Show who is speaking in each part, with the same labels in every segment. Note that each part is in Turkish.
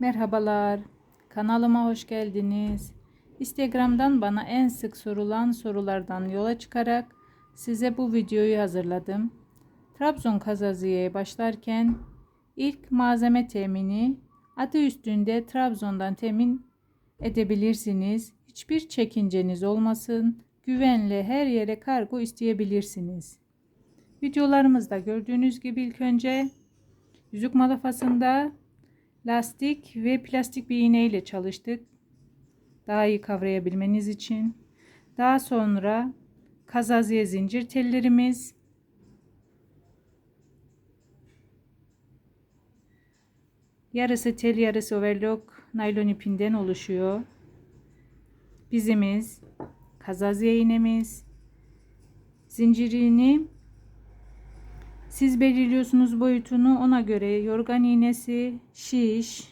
Speaker 1: Merhabalar. Kanalıma hoş geldiniz. Instagram'dan bana en sık sorulan sorulardan yola çıkarak size bu videoyu hazırladım. Trabzon kazaziyeye başlarken ilk malzeme temini adı üstünde Trabzon'dan temin edebilirsiniz. Hiçbir çekinceniz olmasın. Güvenle her yere kargo isteyebilirsiniz. Videolarımızda gördüğünüz gibi ilk önce yüzük malafasında lastik ve plastik bir iğne ile çalıştık. Daha iyi kavrayabilmeniz için. Daha sonra kazaziye zincir tellerimiz. Yarısı tel yarısı overlock naylon ipinden oluşuyor. Bizimiz, kazaziye iğnemiz, zincirini siz belirliyorsunuz boyutunu ona göre yorgan iğnesi, şiş,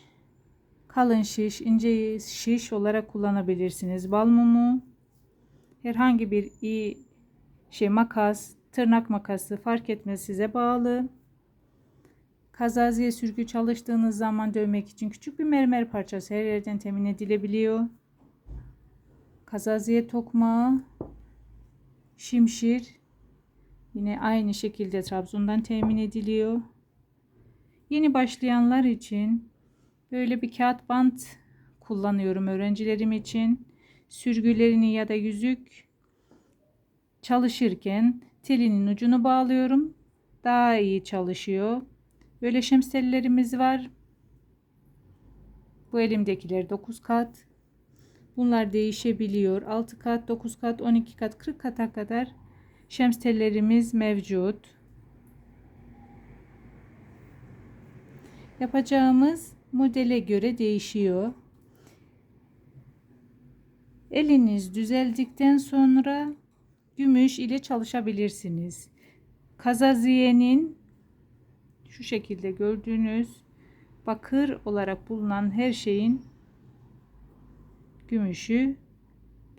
Speaker 1: kalın şiş, ince şiş olarak kullanabilirsiniz. Bal mumu, herhangi bir iyi şey makas, tırnak makası fark etmez size bağlı. Kazaziye sürgü çalıştığınız zaman dövmek için küçük bir mermer parçası her yerden temin edilebiliyor. Kazaziye tokmağı, şimşir, Yine aynı şekilde Trabzon'dan temin ediliyor. Yeni başlayanlar için böyle bir kağıt bant kullanıyorum öğrencilerim için. Sürgülerini ya da yüzük çalışırken telinin ucunu bağlıyorum. Daha iyi çalışıyor. Böyle şemsellerimiz var. Bu elimdekiler 9 kat. Bunlar değişebiliyor. 6 kat, 9 kat, 12 kat, 40 kata kadar şems tellerimiz mevcut. Yapacağımız modele göre değişiyor. Eliniz düzeldikten sonra gümüş ile çalışabilirsiniz. Kazaziyenin şu şekilde gördüğünüz bakır olarak bulunan her şeyin gümüşü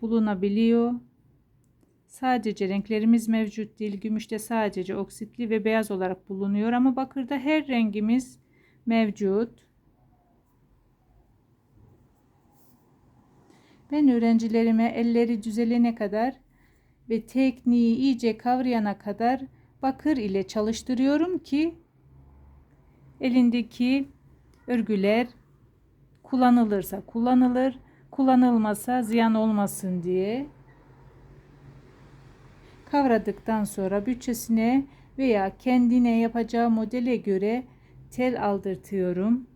Speaker 1: bulunabiliyor. Sadece renklerimiz mevcut değil. Gümüşte sadece oksitli ve beyaz olarak bulunuyor ama bakırda her rengimiz mevcut. Ben öğrencilerime elleri düzelene kadar ve tekniği iyice kavrayana kadar bakır ile çalıştırıyorum ki elindeki örgüler kullanılırsa kullanılır, kullanılmasa ziyan olmasın diye kavradıktan sonra bütçesine veya kendine yapacağı modele göre tel aldırtıyorum.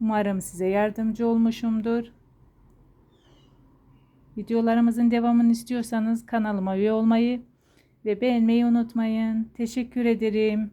Speaker 1: Umarım size yardımcı olmuşumdur. Videolarımızın devamını istiyorsanız kanalıma üye olmayı ve beğenmeyi unutmayın. Teşekkür ederim.